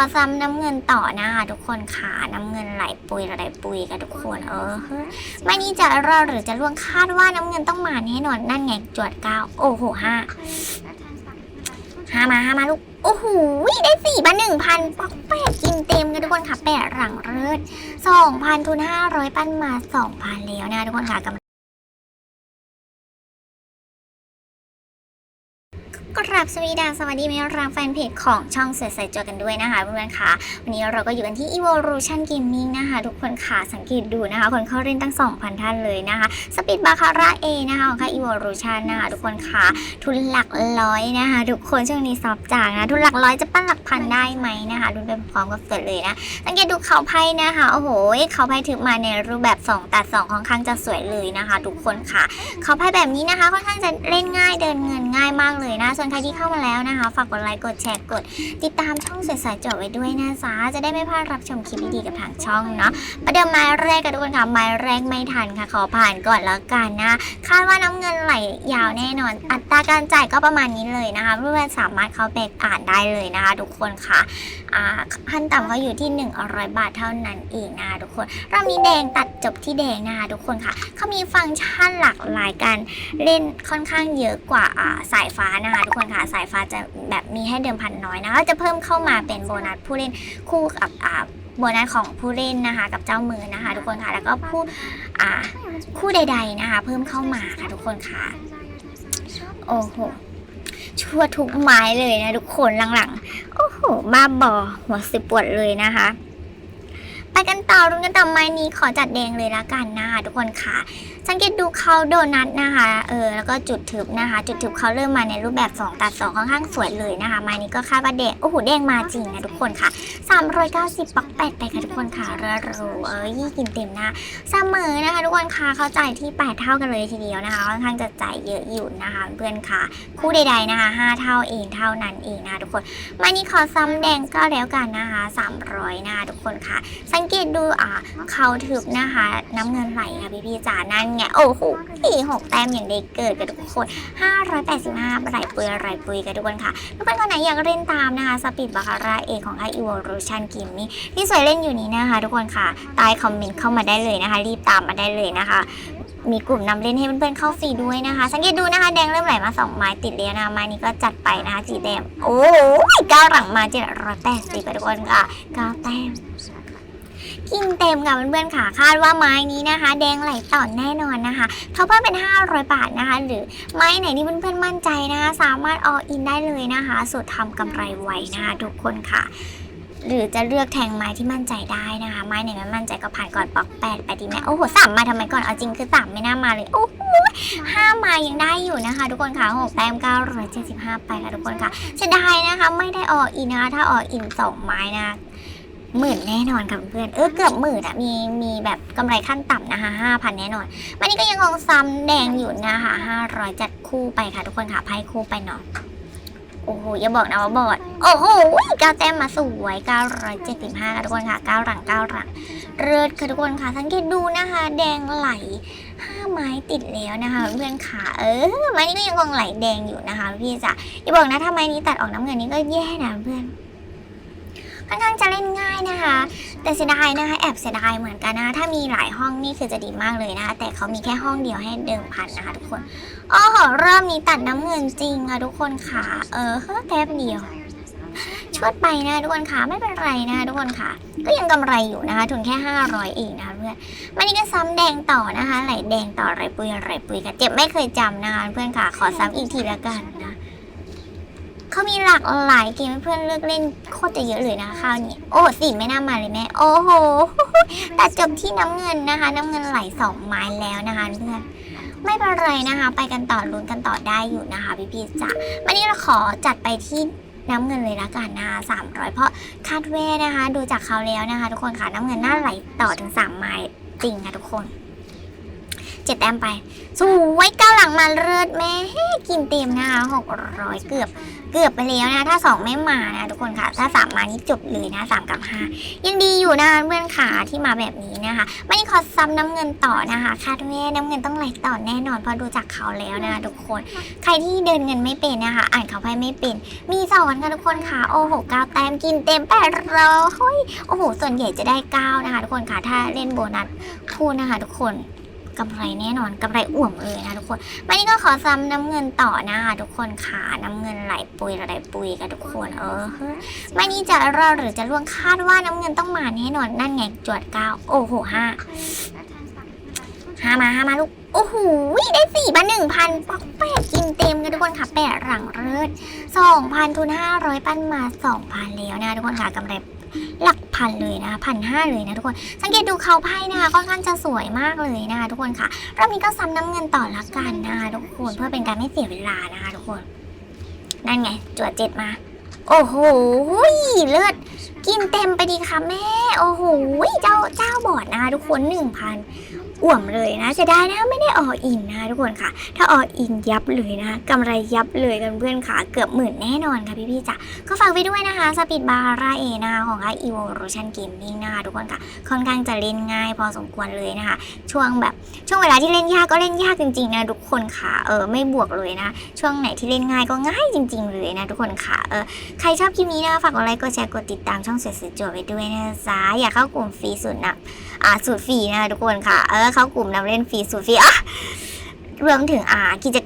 ขอซ้ำน้ำเงินต่อนะคะทุกคนขาน้ำเงินไหลปุยไหลปุยกันทุกคนเออเฮ้ยไม่นี่จะรอดหรือจะล่วงคาดว่าน้ำเงินต้องมาแน่นอนนั่นไงจวดเก้าโอ้โหห้าห้ามาห้ามาลูกโอ้โหได้สี่มาหนึ่งพันป๊อกแปดกินเต็มกันทุกคนค่ะแปดหลังเลิศสองพันทุนห้าร้อยปั้นมาสองพันแล้วนะทุกคนค่ะกำ กราบสวีดาสวัสดีแม่รักแฟนเพจของช่องเสือใส่จอกันด้วยนะคะเพื่อนๆค่ะ วันนี้เราก็อยู่กันที่ Evolution Gaming นะคะ ทุกคนค่ะสังเกตดูนะคะ คนเข้าเล่นตั้ง 2,000 ท่านเลยนะคะสปีดบาคาร่าเอนะคะของค่าย Evolution นะคะทุกคนค่ะ ทุนหลักร้อยนะคะ ทุกคนช่วงนี้ซอฟจากนะ ทุนหลักร้อยจะปั้นหลักพันได้ไหมนะคะดูไปพร้อมกับเกิดเลยนะสังเกตดูเขาไพ่นะคะโอ้โหเขาไพ่ถือมาในรูปแบบ 2 ตัด2ค่อนข้างจะสวยเลยนะคะ ทุกคนค่ะ เขาไพ่แบบนี้นะคะค่อนข้างจะเล่นง่ายเดินเงินง่ายมากเลยนะส่วนใครที่เข้ามาแล้วนะคะ ฝากกดไลค์ กดแชร์ กด ติดตามช่องเสียสายจดไว้ด้วยนะจ๊ะจะได้ไม่พลาดรับชมคลิปดีๆกับทางช่องเนาะ ประเดิมไม้แรกกันทุกคนค่ะ ไม้แรกไม่ทันค่ะ ขอผ่านก่อนแล้วกันนะ คาดว่าน้ำเงินไหลยาวแน่นอน อัตราการจ่ายก็ประมาณนี้เลยนะคะเพื่อนๆสามารถเข้าไปอ่านได้เลยนะคะ ทุกคนค่ะอ่าขั้นต่ำเขาอยู่ที่ 100 บาทเท่านั้นเองนะคะทุกคน รอบนี้แดงตัดจบที่แดงนะคะทุกคนค่ะ เขามีฟังก์ชันหลากหลายการเล่นค่อนข้างเยอะกว่าสายฟ้านะคะทุกคนค่ะ สายฟ้าจะแบบมีให้เดิมพันน้อยนะคะจะเพิ่มเข้ามาเป็นโบนัสผู้เล่นคู่กับอ่าโบนัสของผู้เล่นนะคะ กับเจ้ามือนะคะ ทุกคนค่ะ แล้วก็ผู้อ่าคู่ใด ๆนะคะ เพิ่มเข้ามาค่ะทุกคนค่ะ โอ้โหชั่วทุกไม้เลยนะทุกคนหลังๆ โอ้โห บ้าบอหัวสิบปวดเลยนะคะ ไปกันต่อรุนกันต่อไม้นี้ขอจัดแดงเลยละกันนะคะทุกคนค่ะ สังเกตดูเขาโดนัทนะคะ เออ แล้วก็จุดทึบนะคะ จุดทึบเขาเริ่มมาในรูปแบบ 2 ตัด 2 ค่อนข้างสวยเลยนะคะม้นี้ก็คาดว่าแดงโอ้โหแดงมาจริงนะทุกคนค่ะ 390ปักแปดไปค่ะทุกคนค่ะเรือรูเอ้ยกินเต็มนะเสมอนะคะ ทุกคนค่ะเขาจ่ายที่ 8 เท่ากันเลยทีเดียวนะคะ ค่อนข้างจะจ่ายเยอะอยู่นะคะ เพื่อนค่ะ คู่ใดๆนะคะ 5 เท่าเองเท่านั้นเองนะคะทุกคนม้นี้ขอซ้ำแดงก็แล้วกันนะคะ 300นะคะทุกคนค่ะ สังเกตดูอ่าเขาถึบนะคะ น้ำเงินไหลค่ะพี่พี่ๆจ๋านั่นไงโอ้โหสี่หกแต้มอย่างเด็กเกิดกันทุกคน585ไหลปุยไหลปุยกันทุกคนค่ะ ทุกคนคนไหนอยากเล่นตามนะคะสปีดบาคาร่าเอของไอ Evolution Game นี้ที่สวยเล่นอยู่นี้นะคะ ทุกคนค่ะใต้คอมเมนต์เข้ามาได้เลยนะคะ รีบตามมาได้เลยนะคะมีกลุ่มนำเล่นให้เพื่อนๆเข้าฟรีด้วยนะคะ สังเกตดูนะคะแดงเริ่มไหลมาสองไม้ติดแล้วนะไม้นี้ก็จัดไปนะคะสีแดงโอ้ยก้าหลังมาเจ็ดร้อยแปดสิบทุกคนค่ะก้าแต้ม กินเต็มค่ะเพื่อนๆค่ะคาดว่าไม้นี้นะคะ แดงไหลต่อแน่นอนนะคะเขาเพิ่มเป็น 500 บาทนะคะ หรือไม้ไหนที่เพื่อนๆมั่นใจนะคะ สามารถอออินได้เลยนะคะสุดทำกำไรไวนะคะ ทุกคนค่ะ หรือจะเลือกแทงไม้ที่มั่นใจได้นะคะ ไม้ไหนไม่มั่นใจก็ผ่านก่อนปอกแปดไปดีไหมโอ้โหสามมาทำไมก่อนเอาจริงคือสามไม่น่ามาเลยโอ้โหห้ามายังได้อยู่นะคะ ทุกคนค่ะหกแต้มเก้าร้อยเจ็ดสิบห้าไปค่ะทุกคนค่ะเสียดายนะคะ ไม่ได้อออินนะคะถ้าอออินสองไม้นะ หมื่นแน่นอนค่ะเพื่อนเออเกือบหมื่นอะมีมีแบบกำไรขั้นต่ำนะคะห้าพันแน่นอน วันนี้ก็ยังคงซ้ำแดงอยู่นะคะห้าร้อยจัดคู่ไปค่ะ ทุกคนค่ะไพ่คู่ไปเนาะโอ้โหอย่าบอกนะว่าบอดโอ้โหเก้าแต้มมาสวยเก้าร้อยเจ็ดสิบห้าค่ะทุกคนค่ะเก้าหลังเก้าหลังเลิศค่ะทุกคนค่ะสังเกตดูนะคะ แดงไหลห้าไม้ติดแล้วนะคะเพื่อนค่ะเออไม้นี้ก็ยังคงไหลแดงอยู่นะคะ พี่จ๋าอย่าบอกนะถ้าไม้นี้ตัดออกน้ำเงินนี้ก็แย่นะเพื่อน ค่อนข้างจะเล่นง่ายนะคะ แต่เสียดายนะคะแอบเสียดายเหมือนกันนะคะถ้ามีหลายห้องนี่คือจะดีมากเลยนะคะ แต่เขามีแค่ห้องเดียวให้เดิมพันนะคะทุกคนอ๋อเรอบนี้ตัดน้ำเงินจริงค่ะทุกคนค่ะ เออเฮ้ยแทบเดียวชวดไปนะทุกคนค่ะไม่เป็นไรนะคะทุกคนค่ะ ก็ยังกำไรอยู่นะคะทุนแค่ 500เองนะคะเพื่อนวันนี้ก็ซ้ำแดงต่อนะคะไหลแดงต่อไหลปุยไหลปุยค่ะเจ็บไม่เคยจำนะคะเพื่อนค่ะขอซ้ำอีกทีและกัน เขามีหลากหลายเกมให้เพื่อนเลือกเล่นโคตรจะเยอะเลยนะข้าวนี้ โอ้สีไม่น่ามาเลยแม่ โอ้โหแต่จบที่น้ำเงินนะคะ น้ำเงินไหลสองไม้แล้วนะคะเพื่อนไม่เป็นไรนะคะ ไปกันต่อลุ้นกันต่อได้อยู่นะคะพี่พีจ๋าวันนี้เราขอจัดไปที่น้ำเงินเลยละกันนะคะสามร้อยเพราะคาดเว่นะคะ ดูจากเขาแล้วนะคะ ทุกคนค่ะน้ำเงินน่าไหลต่อถึงสามไม้จริงค่ะทุกคน เจ็ดแต้มไปสวยเก้าหลังมาเลิศแม่กินเต็มนะคะหกร้อยเกือบเกือบไปแล้วนะ ถ้าสองไม่มานะทุกคนค่ะ ถ้าสามมานี่จบเลยนะสามกับห้ายังดีอยู่นะเพื่อนขาที่มาแบบนี้นะคะไม่ขอซ้ำน้ำเงินต่อนะคะคาดว่าน้ำเงินต้องไหลต่อแน่นอนเพราะดูจากเขาแล้วนะคะทุกคน ใครที่เดินเงินไม่เป็นนะคะ อ่านเขาไพ่ไม่เป็น มีสอนกันทุกคนค่ะโอ้โหเก้าแต้มกินเต็มแปดร้อยโอ้โหส่วนใหญ่จะได้เก้านะคะ ทุกคนค่ะถ้าเล่นโบนัสคู่นะคะ ทุกคน กำไรแน่นอนกำไรอ่วมเลยนะทุกคนวันนี้ก็ขอซ้ำน้ำเงินต่อนะคะทุกคนค่ะน้ำเงินไหลปุยไหลปุยกันทุกคนเออวันนี้จะรอดหรือจะล่วงคาดว่าน้ำเงินต้องมาแน่นอนนั่นไงจวดเก้าโอ้โหห้าห้ามาห้ามาลูกโอ้โหได้สี่มาหนึ่งพันปอกแปดกินเต็มกันทุกคนค่ะแปดหลังเลิศสองพันทุนห้าร้อยปั้นมาสองพันแล้วนะทุกคนค่ะกำไร หลักพันเลยนะพันห้าเลยนะทุกคน สังเกตดูเขาไพ่นะคะค่อนข้างจะสวยมากเลยนะคะทุกคนค่ะรอบนี้ก็ซ้ำน้ำเงินต่อละกันนะคะทุกคนเพื่อเป็นการไม่เสียเวลานะคะทุกคน นั่นไงจวดเจ็ดมา โอ้โหเลือด กินเต็มไปดีค่ะแม่ โอ้โหเจ้าเจ้าบอดนะคะทุกคนหนึ่งพันอ่วมเลยนะจะได้นะไม่ได้ออินนะทุกคนค่ะ ถ้าออินยับเลยนะกำไรยับเลยกันเพื่อนค่ะ เกือบหมื่นแน่นอนค่ะพี่ๆจ๋าก็ฝากไปด้วยนะคะสปีดบาร่าเอนะคะของค่าย Evolution Gaming นะคะทุกคนค่ะ ค่อนข้างจะเล่นง่ายพอสมควรเลยนะคะ ช่วงแบบช่วงเวลาที่เล่นยากก็เล่นยากจริงๆนะทุกคนค่ะเออไม่บวกเลยนะ ช่วงไหนที่เล่นง่ายก็ง่ายจริง ๆ เลยนะทุกคนค่ะเออใครชอบคลิปนี้นะฝากกดไลค์กดแชร์กดติดตามช่องเสียสุดจวไปด้วยนะจ๊ะอยากเข้ากลุ่มฟรีสุดนะอ่าสูตรฟรีนะทุกคนค่ะ เออเข้ากลุ่มนำเล่นฟรีสูตรฟรีอะรวมถึงอ่ากิจ